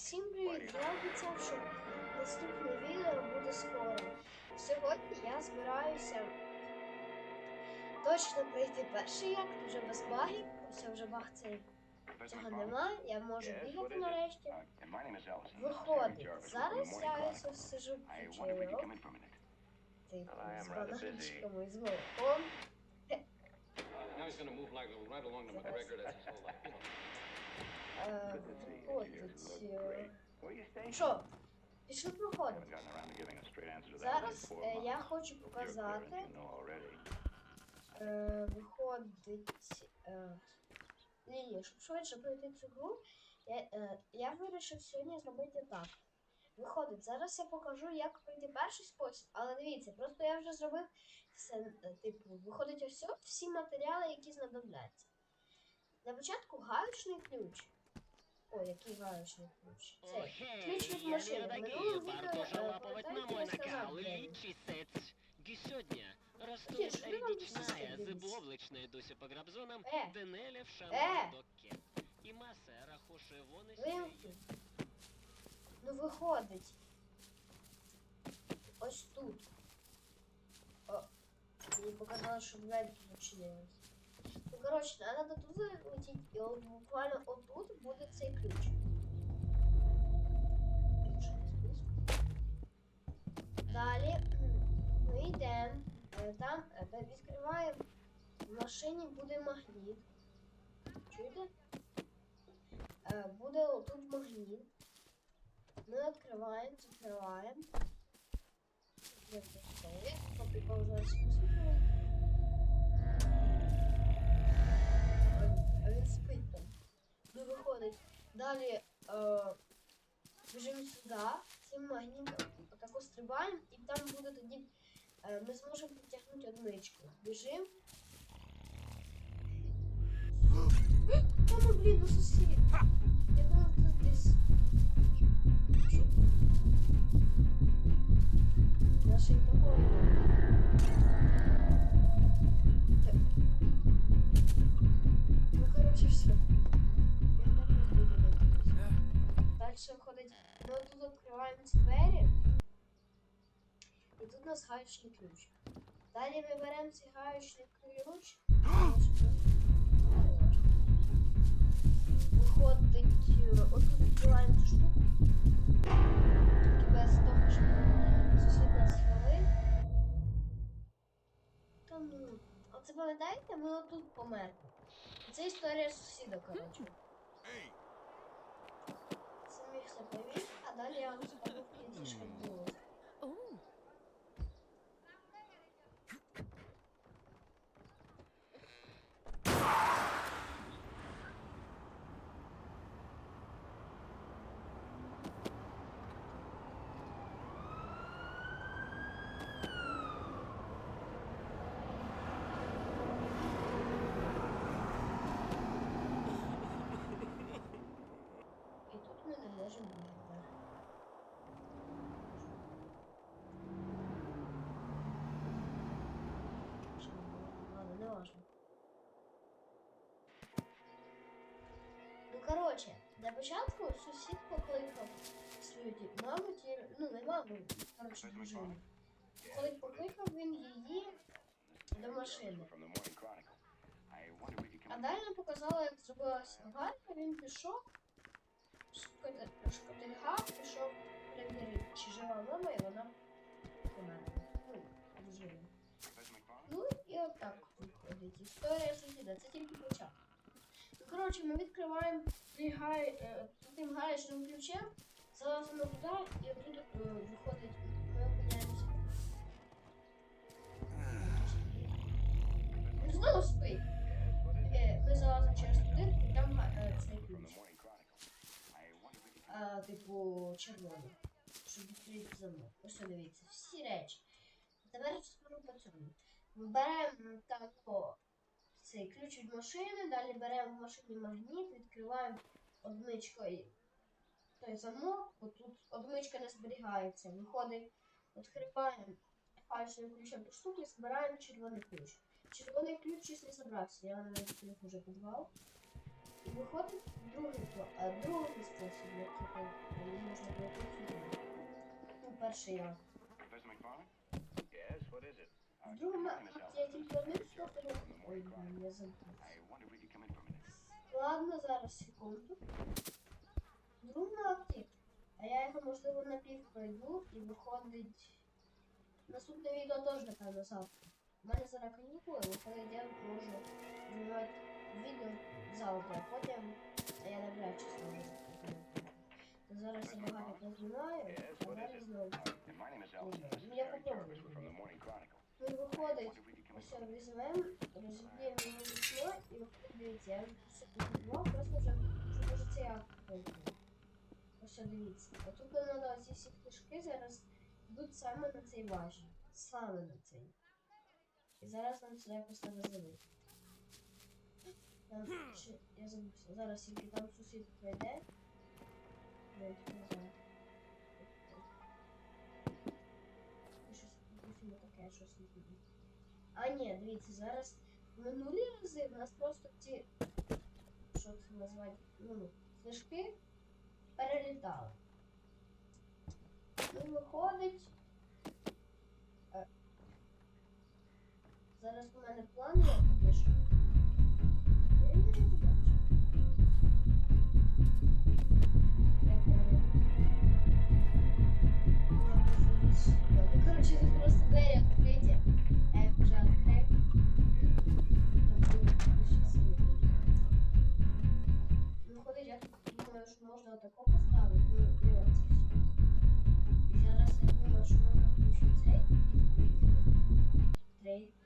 всім привіт! Я обіцяв, що наступне відео буде скоро. Сьогодні я збираюся точно пройти перший акт, вже без багів. Все вже баг цей цього нема. Я можу бігати нарешті. Виходить, зараз я ось сижу включаю. Типу, з бананчиками і з молоком. Now he's gonna move like right along to McGregor. That's his whole life. You know. Е, Виходить. е, Що? Пішли проходити. Зараз е, я хочу показати. Е, виходить. Е, ні, щоб швидше пройти цю гру, я, е, я вирішив сьогодні зробити так. Виходить, зараз я покажу, як пройти перший спосіб, але дивіться, просто я вже зробив все, е, типу, виходить ось всі матеріали, які знадобляться. Для початку гаючний ключ. Ой, який гаючний ключ? Це ключ від Охей, я машини. не В минулому дорогие, відео, варто е, жалапывать на пам'ятаєте, мой я сказав, накал. де він? Личисец. Сегодня растут Слушай, что нам здесь речная, искать? зыбовличная Дуся по грабзонам, Э. Денеля в Э. шамардоке. И масса рахуши вон и Вимкни. Ну виходить. Ось тут. О, мені показалось, що двері тут зачинились. Ну, коротше, треба до тут летіти, і от буквально отут буде цей ключ. Він що, не списку? Далі м, ми йдемо. е, Там е, де відкриваємо. В машині буде магніт. Чуєте? Е, буде отут магніт. Ми відкриваємо, закриваємо. Як це стоїть? Він спить там. Ну виходить. Далі е, біжимо сюди, цим магнітом отако стрибаємо, і там буде тоді. Е, ми зможемо підтягнути одничку. Біжимо. Та ну блін, ну сусід. Я думав, тут десь. Що? Наше відкриваємо двері. І тут у нас гаючний ключ. Далі ми беремо цей гаючний ключ. Виходить, отут відкриваємо цю штуку. Тільки без того, що сусід нас свалив. Та ну. Оце пам'ятаєте, ми отут померли. Це історія сусіда, коротше. Це міг все повів, а далі я вам скажу в кінці, що було. І тут ми не можемо бігти. Чи не можемо? Ладно, не важно. Ну, коротше, для початку сусід покликав свою ді- маму, ті, ну не маму, коротше, дружину. Коли покликав він її до машини. А далі нам показали, як зробилася аварія, він пішов, шкотильгав, пішов перевірити, чи жива мама, і вона померла. Ну, дружина. Ну і отак виходить. Історія сусіда, це тільки початок. Коротше, ми відкриваємо гай, е, тим гаючним ключем, залазимо туди і отут е, виходить, ми опиняємося. Він знову. Е, залазимо через туди, і там цей ключ. А, типу, червоний. Щоб відкрити замок. Ось дивіться, всі речі. Тепер скажу по цьому. Беремо там цей ключ від машини, далі беремо в машині магніт, відкриваємо одничкою той замок, бо тут одничка не зберігається. Виходить, відкриваємо фальшивим ключем ту штуку і збираємо червоний ключ. Червоний ключ щось забрався, я навіть їх уже підвал. І виходить другий, пла- е, другий спосіб, як мені можна було. Ну, перший я. Yes, what is it? Uh, В другому my name is акті я Elvis. тільки один Harry Jarvis слухаю. from the Ой, Morning блін, Chronicle. я забув. I wonder if we could come in for a minute. Ладно, зараз секунду. В другому акті. А я його, можливо, напів пройду і виходить. Наступне відео теж, напевно, завтра. У мене зараз канікули, виходить, я можу знімати відео завтра, а потім а я навряд чи зможу. То зараз я багато познімаю, а далі знову. Uh, and my name is Elvis. and This is Я Harry попробую. I виходить, for візьмемо, розіб'ємо вікно і дивіться, я все просто вже, може це я пройду. Ось дивіться. А тут нам треба ці всі книжки зараз йдуть саме на цей важіль. Саме на цей. І зараз нам це якось треба залити. Там я забувся, зараз тільки там сусід прийде. Я не знаю. Таке, щось не буде. А ні, дивіться, зараз минулі рази в нас просто ці, що це назвати, ну, книжки перелітали. Ну, виходить. е, Зараз у мене план є короче, просто двери. А я вже відкрив. Ну, Виходить, я думаю, що можна отако поставити. Ну, і оце все. Зараз я думаю, что можна включити цей. Трей.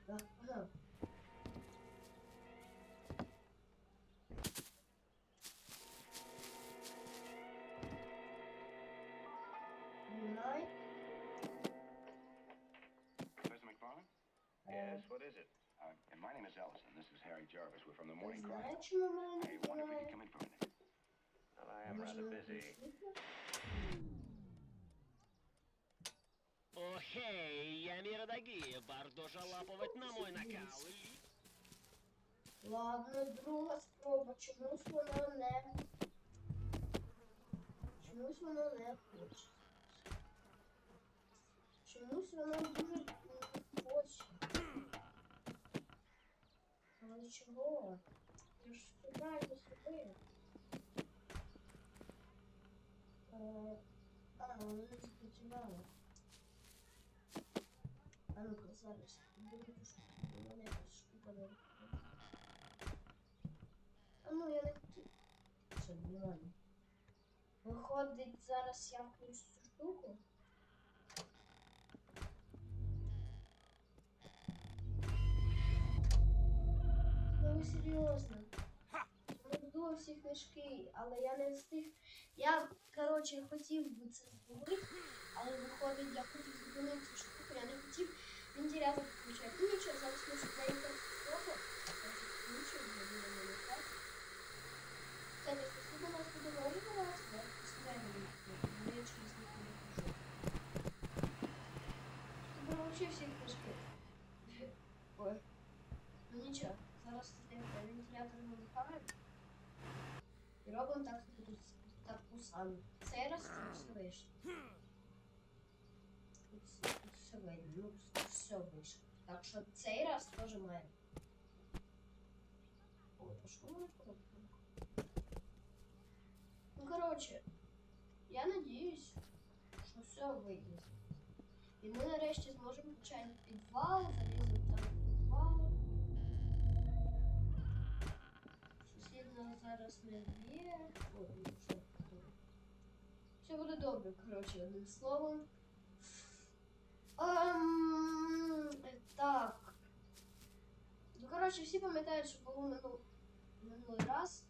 and my name is Elvis, and this is Harry Jarvis. We're from the Morning Знаю, Chronicle. чому в мене I wonder if we немає. could come in for a minute. Well, I Можливо, світло? Охей, я миродоги, бардо жалапывать на мой накал. Ладно, друга спроба. Чомусь воно не. Чомусь воно не хоче. Чомусь воно дуже не хоче. Чого? Я ж все правильно зробив. Е, А, воно не спрацювало. А ну-ка, зараз. Мене якась штука не. А ну я не хотів. Все, нормально. Виходить, зараз я включу штуку. Серйозно. Буду всі книжки, але я не встиг. Я, коротше, хотів би це зробити, але виходить, я хотів зупинити що штуку, я не хотів вентилятор включати. Ну нічого, зараз можу проїхати трохи. Нічого не буде мені так. Кстати, спасибо нас буде новий баланс, да? Постоянно не я через них не хожу. Чтобы вообще всі книжки. Ой. Ну нічого, зараз цей вентилятор вимикаємо. І робимо так, тут саму. Цей раз все вийшло. Все вийде, ну все вийшло. Так що цей раз теж має. Ой, а що воно? Ну, короче, я надіюсь, що все вийде. І ми нарешті зможемо почати підвал, заліземо там підвал. Сусід нас зараз не що таке? Все буде добре, коротше, одним словом. Ем, так. Ну, коротше, всі пам'ятають, що було минул... минулий раз.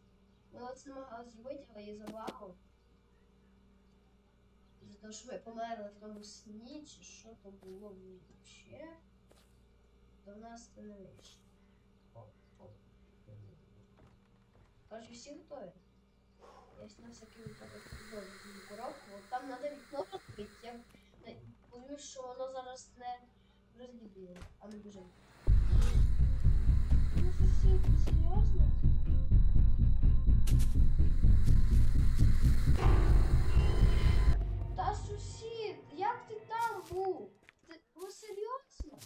Ми оце намагалися зробити, але є забагу. За те, що ми померли в тому сні, чи що то було взагалі. В нас це не вийшло. Короче, всі готові я снялся каким-то футбольним коробку. вот там треба вікно розбити. Я розумію, що воно зараз не розліпіло, а не біжить. Ну що, серйозно? Та сусід, як ти там був? Ти, серйозно?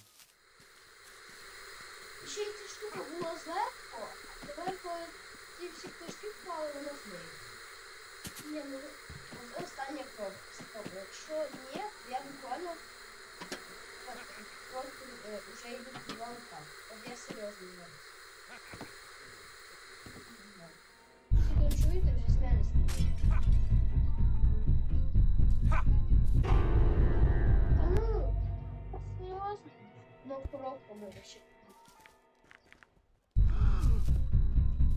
Ще й ця штука була зверху, а тепер коли ті всі книжки впали, вона з. Ні, ну от остання кров. Стоп, якщо ні, я буквально от, просто е, вже йду в банка. От я серйозно зараз. Всі то чуєте, вже з мене сміють. Та ну, серйозно. Ну, коробку ми ще.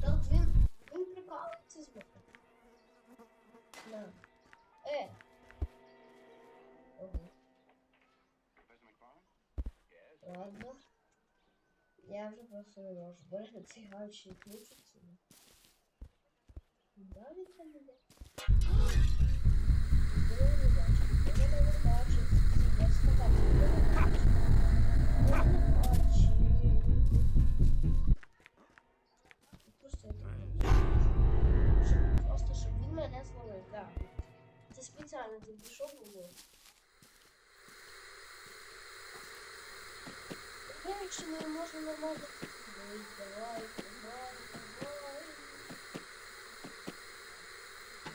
Так він, він прикалується з мене. На. Е. Ого. Ладно. Я вже просто не можу. Боже, цей гаючий ключиться. Далі це буде. Ви не бачите. Ви не бачите. Я сказав, так. Це спеціально ти пішов було. Якщо не можу нормально. Давай, давай, давай, давай.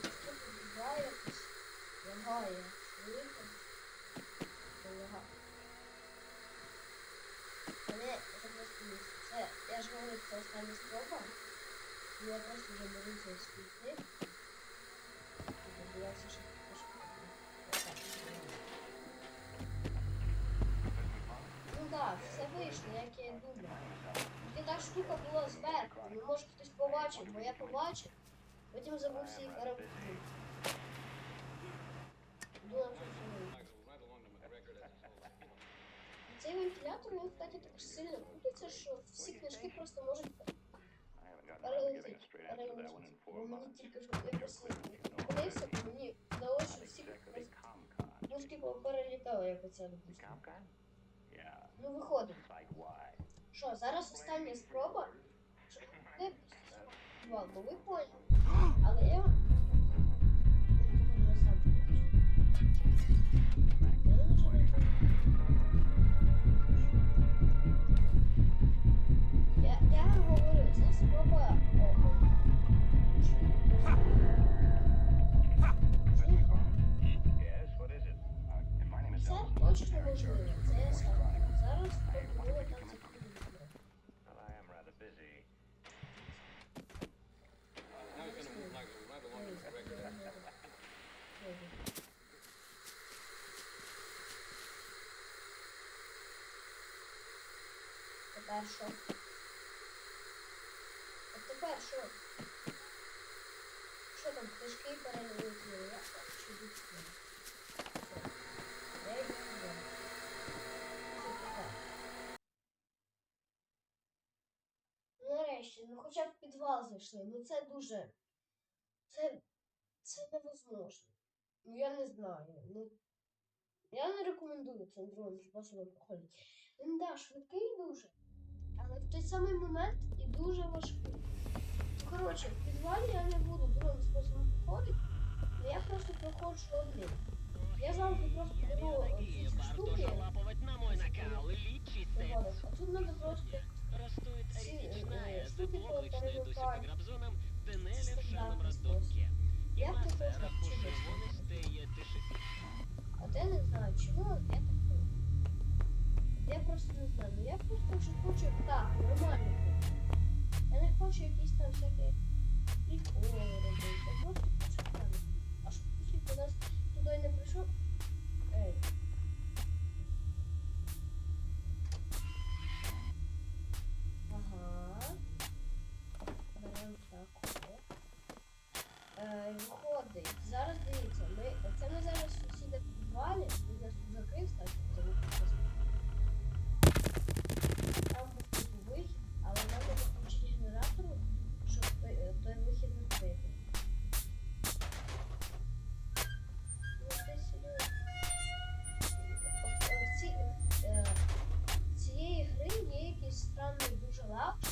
Що буває якось? Лагає. Швидко. Лагає. Але це просто не. Я ж говорю, це остання. Ну, Я просто вже беру цей світлик. Я все ще Отак. Ну так, все вийшло, як я і думав. Тільки та штука була зверху. Ну може хтось побачив, бо я побачив. Потім забувся її deal. Цей вентилятор, він, кстати, так сильно крутиться, що всі книжки просто можуть Бо мені тільки що мені вдалося, що всі просто, ComCon. ну, типу, перелітали, як оце, допустимо. Ну, виходить. Що, зараз остання спроба? Що, ти, бо ви поняли. Але я... Що? А тепер що? Що там, книжки перелетіли? Я хочу. Ну, Нарешті, ну хоча б підвал зайшли. Ну це дуже. Це. Це невозможно. Ну я не знаю. Ну. Я не рекомендую цим другим способом проходити. Він да, швидкий дуже Але в той самий момент і дуже важкий. Ну, коротше, в підвалі я не буду другим способом проходити. але Я просто проходжу один. Я завжди просто беру Дорогие, ці варто штуки. жалапывать на мой накал. Личи виходить. секс. А тут треба просто Растует Си- э, эритичная, штуки заблоблочная по Дуся по перелетать. грабзонам, теннели в Стандартный шаном способ. роддомке. И Я тут масера просто пошивонистые тиши. От я не знаю, чому я такий. я просто не знаю. Ну я просто вже хочу так, нормально. Я не хочу якісь там всякі приколи робити. Я просто хочу так. А щоб після кудись туди не прийшов. Ей. Ага. Беремо так. Е, виходить. Зараз дивіться,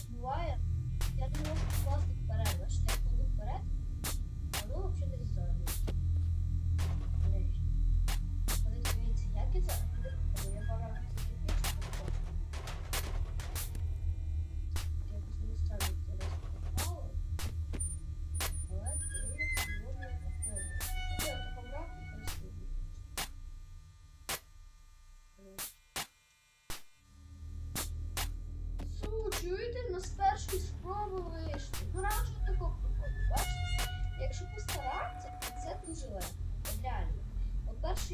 буває, я думала, что покласти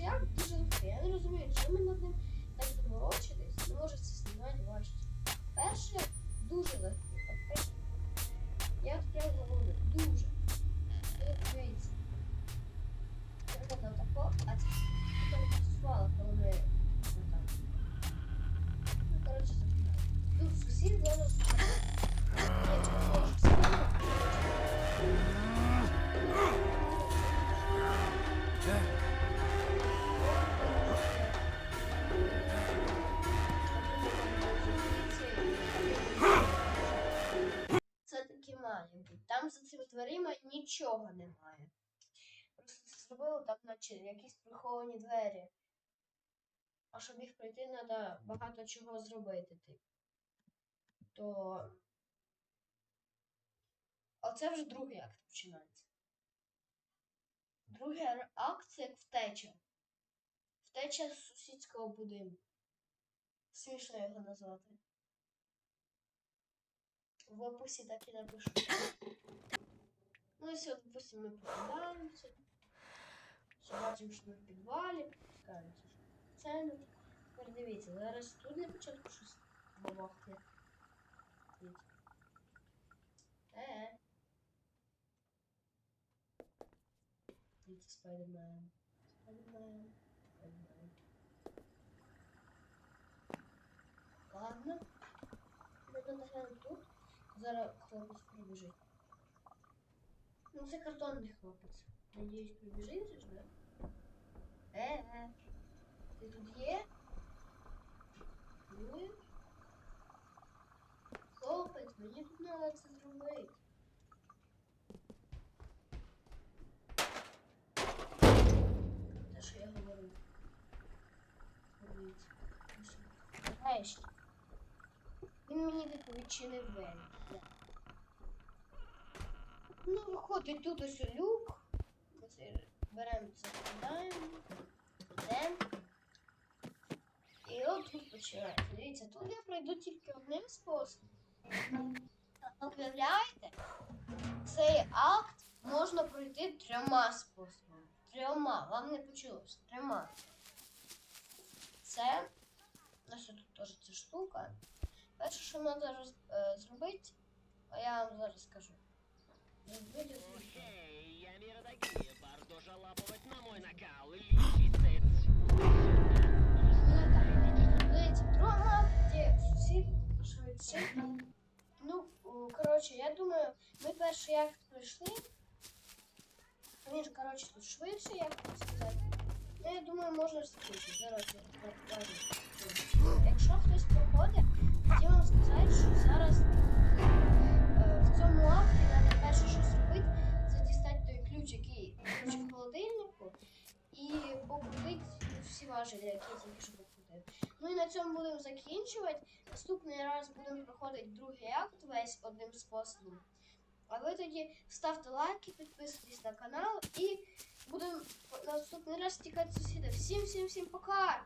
як дуже легкий. Я не розумію, чим ми над ним так заморочитись. Не може це знімати важче. Перший дверима нічого немає. Просто це зробили там, наче якісь приховані двері. А щоб їх пройти, треба багато чого зробити. Типу. То. Оце вже другий акт починається. Другий акт це як втеча. Втеча з сусідського будинку. Смішно його назвати. В описі так і напишу. І допустим, ми покидаємося. Все бачимо, що ми в підвалі, спускаємося в сцену. Тепер дивіться, зараз тут для початку щось бабахне. Дивіться. Е. Дивіться, Спайдермен. Спайдермен. Спайдермен. Ладно. Ми тут. Зараз хлопець прибіжить. Ну, це картонний хлопець. Надіюсь, прибіжить же ж, да? Е, е. Ти тут є? Ну. Хлопець, мені тут треба це зробити. Те, що я говорю. Подивіться. Нарешті. Він мені типу відчинив двері. Ну, виходить тут ось люк. Ми беремо це складаємо. Йдемо. І от тут починається. Дивіться, тут я пройду тільки одним способом. Уявляєте? Цей акт можна пройти трьома способами. Трьома. Вам не почулося. Трьома. Це. Ось тут теж ця штука. Перше, що треба е, зробити, а я вам зараз скажу. Ну коротше, я думаю, ми перший акт пройшли. Він ж, коротше, тут швидше, як сказати. Ну, я думаю, можна закінчити. Я. Якщо хтось проходить, хотів вам сказати, що зараз е, в цьому акті перше, що зробити, це дістати той ключ, який ключ в холодильнику, і покрутити всі важелі, які тільки що покрутив. Ну і на цьому будемо закінчувати. Наступний раз будемо проходити другий акт весь одним способом. А ви тоді ставте лайки, підписуйтесь на канал і будемо наступний раз тікати сусіда. Всім, всім, всім пока!